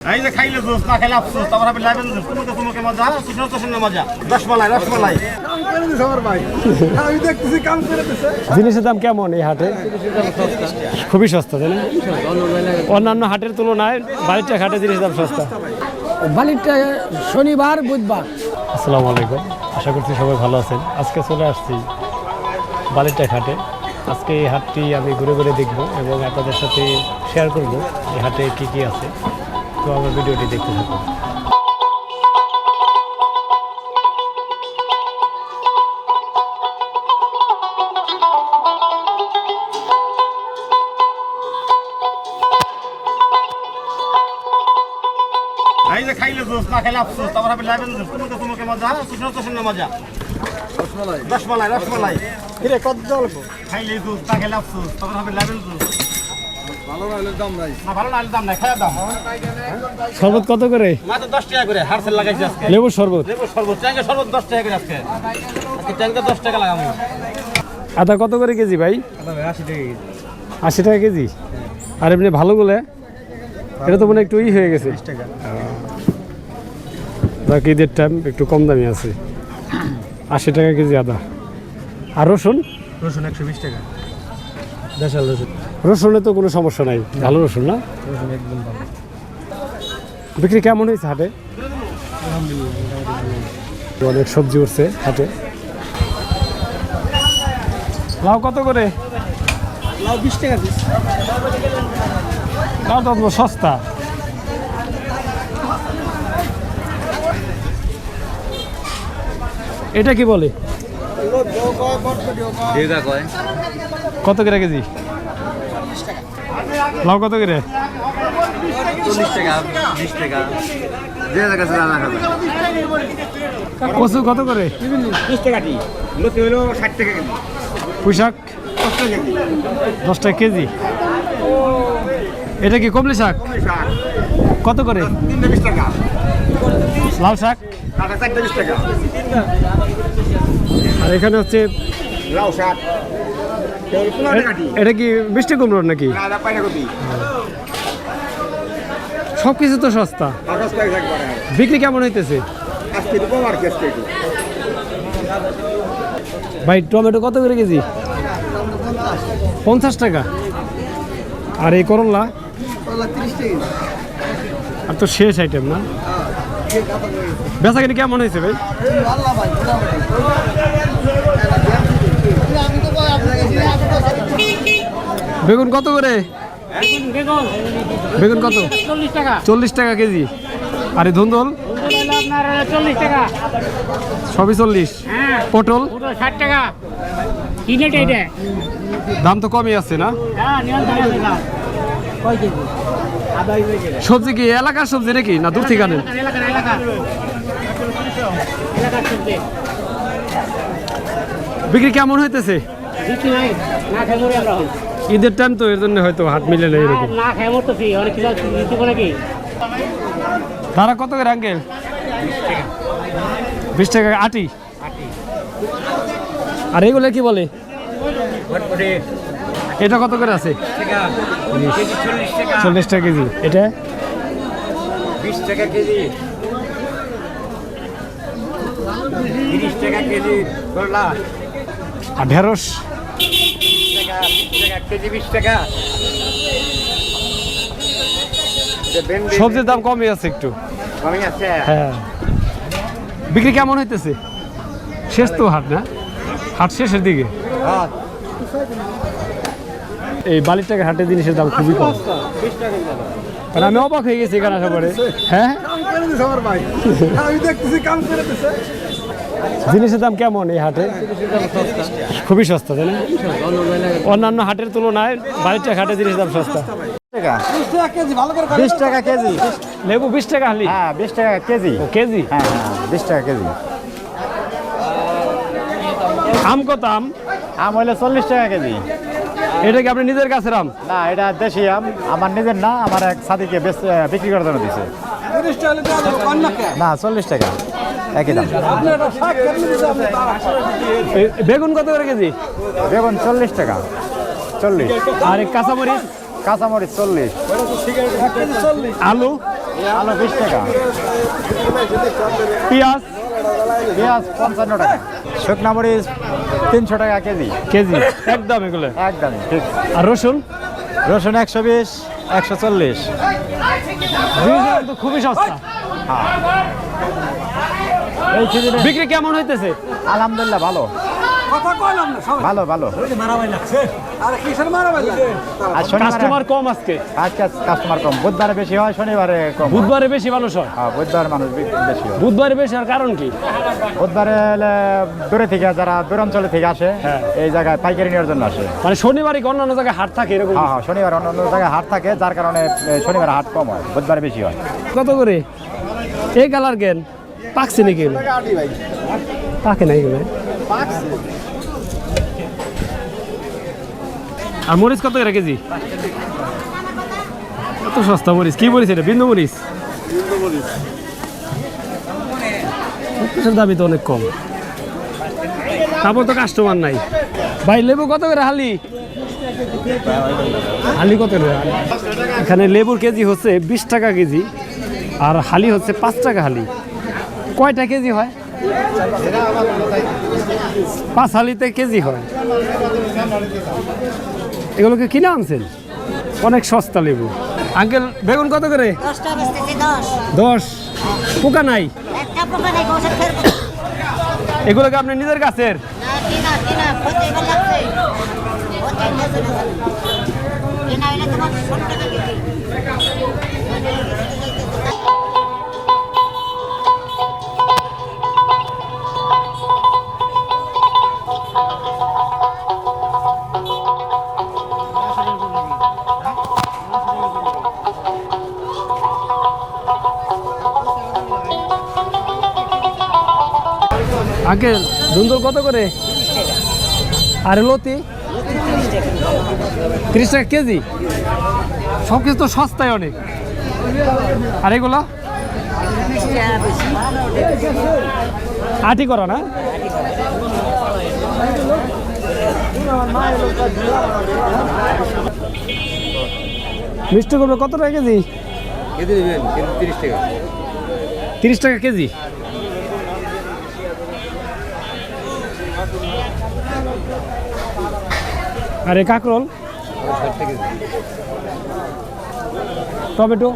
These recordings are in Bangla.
এই যে খাইলে জুস না খাইলে আফসোস তারপর আপনি লাইবেন জুস তোমাকে তোমাকে মজা সুন্দর তো মজা। রসমালাই রসমালাই। কাম করে দিছে আমার ভাই। আমি দেখতেছি কাম করে দিছে। জিনিসের দাম কেমন এই হাটে? খুবই সস্তা তাই না অন্যান্য হাটের তুলনায় বাড়ির হাটে জিনিসের দাম সস্তা। বালিটা শনিবার বুধবার। আসসালামু আলাইকুম। আশা করছি সবাই ভালো আছেন। আজকে চলে আসছি বালিরটা ঘাটে। আজকে এই হাটটি আমি ঘুরে ঘুরে দেখব এবং আপনাদের সাথে শেয়ার করব এই হাটে কি কি আছে। তো আমার ভিডিওটি দেখতে থাকুন। খাইলে জুস না খাইলে আফসোস তারপর আপনি লাইবেন জুস। তোমাকে তোমাকে মজা? সুন্দর তো সুন্দর মজা। রসমালাই রসমালাই। রসমালাই কিরে কত অল্প খাইলে জুস না খাইলে আফসোস তারপর আপনি লাইবেন জুস। শরবত কত করে? দশ টাকা করে হারসেল লাগাইছি আজকে। লেবুর শরবত? লেবু শরবত ট্যাঙ্কের শরবত দশ টাকা করে আজকে। আজকে ট্যাঙ্কে দশ টাকা লাগাবো। আদা কত করে কেজি ভাই? আশি টাকা কেজি। আশি টাকা কেজি? আর এমনি ভালোগুলো এটা তো মনে হয় একটু ই হয়ে গেছে। টাকা। বাকি ঈদের টাইম একটু কম দামি আছে। আশি টাকা কেজি আদা। আর রসুন? রসুন একশো বিশ টাকা। দেশাল রসুন। রসুনে তো কোনো সমস্যা নাই। ভালো রসুন না? রসুন একদম ভালো। বিক্রি কেমন হয়েছে হাটে? অনেক সবজি উঠছে হাটে। লাউ কত করে? লাউ বিশ টাকা দিস লাউ তো সস্তা। এটা কি বলে? কত করে কেজি? লাউ কত করে? কচু কত করে? পুঁইশাক? দশ টাকা কেজি। এটা কি কমলি শাক? কত করে? লাল শাক? আর এখানে হচ্ছে লাউ শাক এটা কি মিষ্টি কুমড়োর নাকি? সব কিছু তো সস্তা। বিক্রি কেমন হইতেছে? ভাই টমেটো কত করে কেজি? পঞ্চাশ টাকা। আর এই করল্লা আর তো শেষ আইটেম না? বেচা কিনে কেমন হয়েছে ভাই আল্লাহ ভাই আমি তো বেগুন কত করে? বেগুন কত? চল্লিশ টাকা চল্লিশ টাকা কেজি। আর ধুন্দল। সবই চল্লিশ। পটল? ষাট টাকা দাম তো কমই আছে না? সবজি কি এলাকার সবজি নাকি না দূর থেকে বিক্রি কেমন হইতেছে? নাই। ঈদের টাইম তো এর জন্য হয়তো হাট মিলে না এরকম। না অনেক কিছু পারে তারা কত করে আঙ্কেল? বিশ টাকা। আটি? আর এগুলো কি বলে? এটা কত করে আছে? চল্লিশ টাকা কেজি। এটা? বিশ টাকা কেজি তিরিশ টাকা কেজি আর ঢেঁড়স? টাকা কেজি বিশ টাকা। সবজির দাম কমই আছে একটু। কমই আছে? হ্যাঁ। বিক্রি কেমন হইতেছে? শেষ তো হাট না? হাট শেষের দিকে। এই বালির টাকা হাটের জিনিসের দাম খুবই কম। মানে আমি অবাক হয়ে গেছি এখানে আসার পরে। হ্যাঁ? আমি দেখতেছি কাম করে জিনিসের দাম কেমন এই হাটে? খুবই সস্তা তাই না? অন্যান্য হাটের তুলনায় বাড়ির হাটে জিনিসের দাম সস্তা। টাকা। বিশ টাকা কেজি। ভালো করে বিশ টাকা কেজি লেবু বিশ টাকা হালি? হ্যাঁ বিশ টাকা কেজি। কেজি? হ্যাঁ হ্যাঁ বিশ টাকা কেজি। আম কত আম? আম হইলে চল্লিশ টাকা কেজি। এটা কি আপনি নিজের কাছের আম? না এটা দেশি আম। আমার নিজের না আমার এক সাথীকে বেচ- বিক্রি করার জন্য দিছে। কে? না চল্লিশ টাকা। একই দাম। বেগুন কত করে কেজি? বেগুন চল্লিশ টাকা। চল্লিশ। আর কাঁচামরিচ? কাঁচামরিচ চল্লিশ। আলু? আলু বিশ টাকা। পেঁয়াজ? পেঁয়াজ পঞ্চান্ন টাকা। শুকনা মরিচ তিনশো টাকা কেজি। কেজি। একদম এগুলো। একদম ঠিক। আর রসুন? রসুন একশো বিশ একশো চল্লিশ। খুবই সস্তা। বিক্রি কেমন হইতেছে? আলহামদুলিল্লাহ ভালো। ভালো ভালো। কাস্টমার কম আজকে। আজকে কাস্টমার কম। বুধবারে বেশি হয় শনিবারে কম বুধবারে বেশি মানুষ হয়। হ্যাঁ, বুধবার মানুষ বেশি হয়। বুধবারে বেশি আর কারণ কি? বুধবারে হলে দূরে থেকে যারা দূরাঞ্চলে থেকে আসে হ্যাঁ। এই জায়গায় পাইকারি নেওয়ার জন্য আসে। মানে শনিবারে কি অন্যান্য জায়গায় হাট থাকে এরকম? হ্যাঁ হ্যাঁ শনিবার অন্য অন্য জায়গায় হাট থাকে যার কারণে শনিবার হাট কম হয় বুধবারে বেশি হয়। কত করে? এই কালার কেন? পাকছে নাকি পাকে নাই এগুলো। আর মরিচ কত করে কেজি? এত সস্তা মরিচ। কি মরিচ এটা? বিন্দু মরিচ? দামি তো অনেক কম। তারপর তো কাস্টমার নাই। ভাই লেবু কত করে হালি? হালি কত করে? এখানে লেবুর কেজি হচ্ছে বিশ টাকা কেজি। আর হালি হচ্ছে পাঁচ টাকা হালি। কয়টা কেজি হয়? পাঁচ হালিতে কেজি হয়। এগুলোকে কিনে আনছেন? অনেক সস্তা লেবু। আঙ্কেল, বেগুন কত করে? দশ। পোকা নাই? এগুলোকে আপনি নিজের গাছের? আঙ্কেল ধুন্দুল কত করে? আর লতি? তিরিশ টাকা। কেজি? সব কিছু তো সস্তায় অনেক। আর এগুলো আটি করা না। মিষ্টি করবে কত টাকা কেজি? তিরিশ টাকা। তিরিশ টাকা কেজি? আরে কাকরোল? টমেটো?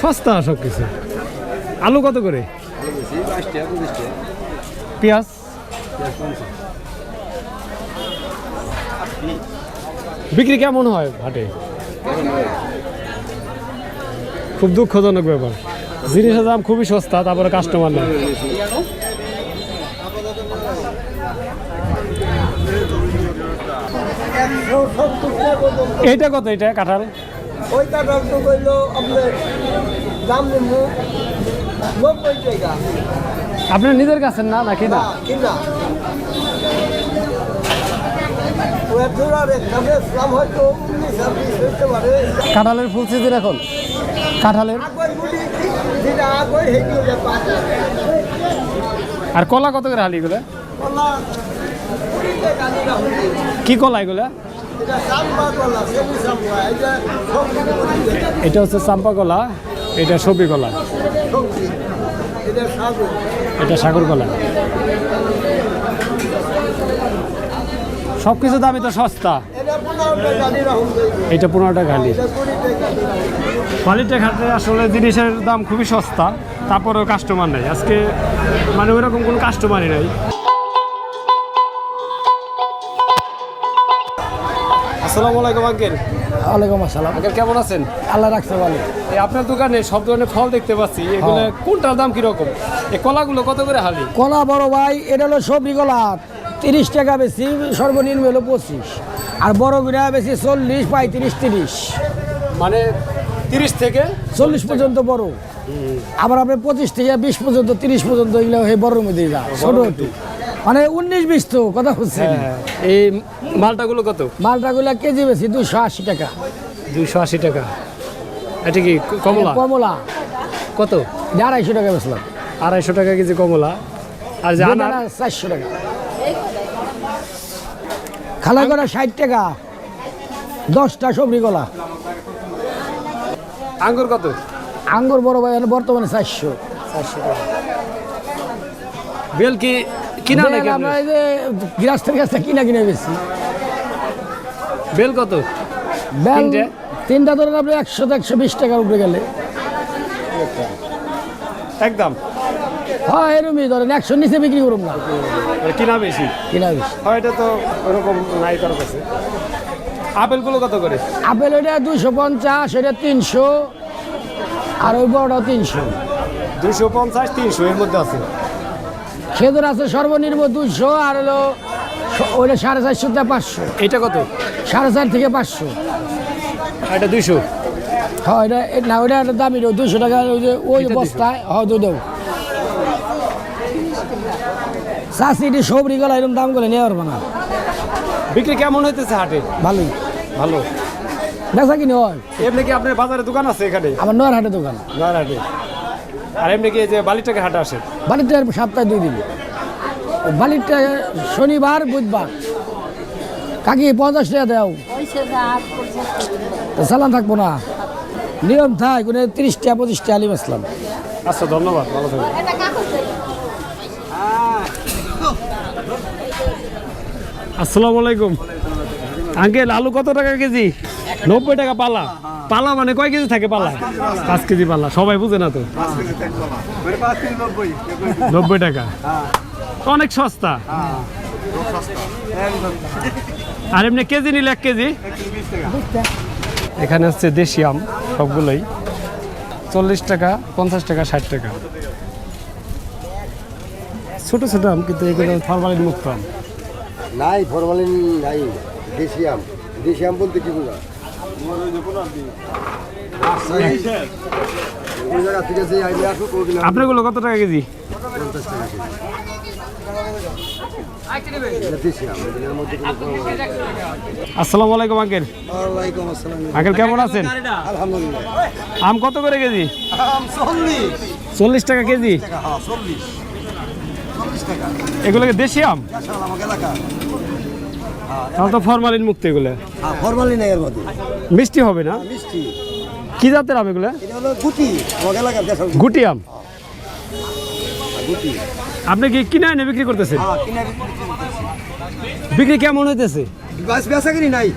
সস্তা সব কিছু। আলু কত করে? পেঁয়াজ? বিক্রি কেমন হয় হাটে? খুব দুঃখজনক ব্যাপার। জিনিসের দাম খুবই সস্তা, তারপরে কাস্টমার নেই। এইটা কত এটা কাঁঠাল? ওইটা রক্ত করল আপনার দাম নেব নব্বই টাকা। আপনার নিজের কাছে না নাকি না? কিনা কাঁঠালের ফুল সিজন এখন? কাঁঠালের? আর কলা কত করে হালি এগুলো? কি কলা এগুলো? এটা হচ্ছে চাম্পা কলা এটা সবজি কলা এটা সাগর কলা সব কিছু দামই তো সস্তা। এটা পনেরো টাকা টাকা কোয়ালিটি ঘাটে আসলে জিনিসের দাম খুবই সস্তা, তারপরেও কাস্টমার নেই। আজকে মানে ওইরকম কোনো কাস্টমারই নাই। আসসালামু আলাইকুম আঙ্কেল। ওয়ালাইকুম আসসালাম। আঙ্কেল কেমন আছেন? আল্লাহ রাখতে পারি এই আপনার দোকানে সব ধরনের ফল দেখতে পাচ্ছি। এগুলো কোনটার দাম কীরকম? এই কলাগুলো কত করে হালি? কলা বড় ভাই এটা হলো সবজি কলা। তিরিশ টাকা বেশি সর্বনিম্ন হলো পঁচিশ। আর বড় বিড়া বেশি চল্লিশ পঁয়ত্রিশ তিরিশ। মানে তিরিশ থেকে? চল্লিশ পর্যন্ত বড়। আবার আপনি পঁচিশ থেকে বিশ পর্যন্ত তিরিশ পর্যন্ত এগুলো এই বড়র মধ্যে যা ছোট মানে উনিশ বিশ তো কথা হচ্ছে হ্যাঁ, এই মালটাগুলো কত? মালটাগুলা কেজি বেশি দুশো আশি টাকা। দুইশো আশি টাকা। এটা কি কমলা? কমলা। কত? আড়াইশো টাকা বেচলাম। আড়াইশো টাকা কেজি কমলা। আর যে আনার চারশো টাকা। খালা করা ষাট টাকা। দশটা সবজি কলা। আঙ্গুর কত? আঙ্গুর বড় ভাই বর্তমানে চারশো। বেল কি কিনা নাকি আমরা এই যে গৃহস্থের কাছ থেকে কিনা কিনে বেশি বেল কত? বেল তিনটা? ধরেন আপনি একশো একশো বিশ টাকার উপরে গেলে। একদম। হ্যাঁ এরমই ধরেন একশো নিচে বিক্রি করুন না। মানে কিনা বেশি? কিনা বেশি। হয় এটা তো ওরকম নাই কারও কাছে। আপেলগুলো কত করে? আপেল ওইটা দুশো পঞ্চাশ এটা তিনশো আর ওই বড়টাও তিনশো। দুশো পঞ্চাশ তিনশো এর মধ্যে আছে। খেজুর আছে সর্বনিম্ন দুশো আর হলো ওইটা সাড়ে চারশো থেকে পাঁচশো। এটা কত? সাড়ে চার থেকে পাঁচশো। এটা দুইশো? হ্যাঁ এটা না ওইটা একটা দামি দুশো টাকা ওই যে ওই এটা 200 বস্তায় হয় দুটো চাষি এটি সবরি গলা এরকম দাম করে পারব না। বিক্রি কেমন হইতেছে হাটে? ভালোই। ভালো। বেচা কিনে হয়। এমনি কি আপনার বাজারে দোকান আছে এখানে? আমার নয় হাটে দোকান। নয় হাটে। আর এমনি কি যে বালিটাকে হাটে আসে। বালিটা সপ্তাহে দুই দিন। বালিটা শনিবার বুধবার। কাকি পঞ্চাশ টাকা দেও। চালান থাকব না। নিয়ম থাক কোনো তিরিশ টাকা পঁচিশ টাকা আলিম আসলাম। আচ্ছা ধন্যবাদ ভালো থাকবেন। আসসালামু আলাইকুম। আঙ্কেল আলু কত টাকা কেজি? নব্বই টাকা পালা। পালা মানে কয় কেজি থাকে পালা? পাঁচ কেজি পালা, সবাই বুঝে না তো? নব্বই টাকা। অনেক সস্তা। আর এমনি কেজি নিলে এক কেজি? এখানে হচ্ছে দেশি আম, সবগুলোই। চল্লিশ টাকা, পঞ্চাশ টাকা, ষাট টাকা। ছোট ছোট আম, কিন্তু এগুলো ফরমালিন মুক্ত আম। নাই, ফরমালিন নাই, দেশি আম। দেশি আম বলতে কি বোঝা আপনারগুলো কত টাকা কেজি। আসসালামু আলাইকুম আঙ্কেল। ওয়ালাইকুম আসসালাম আঙ্কেল কেমন আছেন? আলহামদুলিল্লাহ আম কত করে কেজি? আম চল্লিশ টাকা কেজি? হ্যাঁ চল্লিশ। চল্লিশ টাকা এগুলো কি দেশি আম? তাহলে তো ফরমালিন মুক্ত এগুলো। হ্যাঁ ফরমালিন এর মধ্যে। মিষ্টি হবে না? মিষ্টি। কি জাতের আম এগুলো? এটা হলো গুটি। গুটি। আম? গুটি। আপনি কি কিনে এনে বিক্রি করতেছেন? হ্যাঁ বিক্রি কেমন হইতেছে? গাছ বেচা কিনি নাই।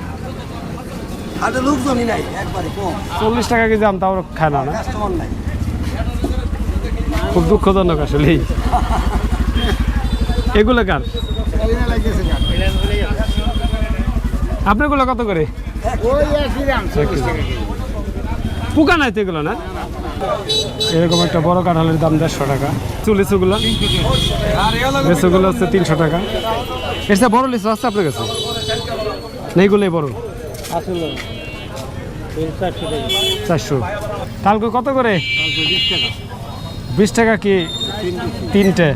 লোকজনই নাই একবারে কম। চল্লিশ টাকা কেজি আম তাও খায় না না? কাস্টমার নাই। খুব দুঃখজনক আসলে এগুলো কার? আপনারগুলো কত করে? পোকা নাই তো এগুলো না? এরকম একটা বড় কাঁঠালের দাম দেড়শো টাকা। চুলিচুগুলো লিচুগুলো হচ্ছে তিনশো টাকা। এর সাথে বড় লিচু আছে আপনার কাছে? না এগুলোই বড়? চারশো কালকে কত করে? বিশ টাকা। কি তিনটে।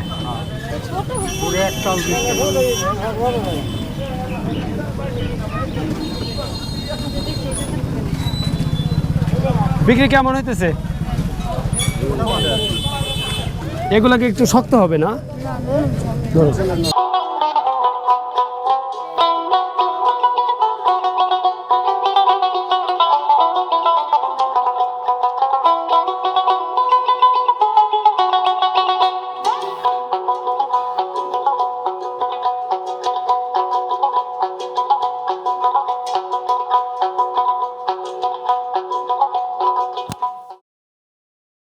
বিক্রি কেমন হইতেছে? এগুলাকে একটু শক্ত হবে না?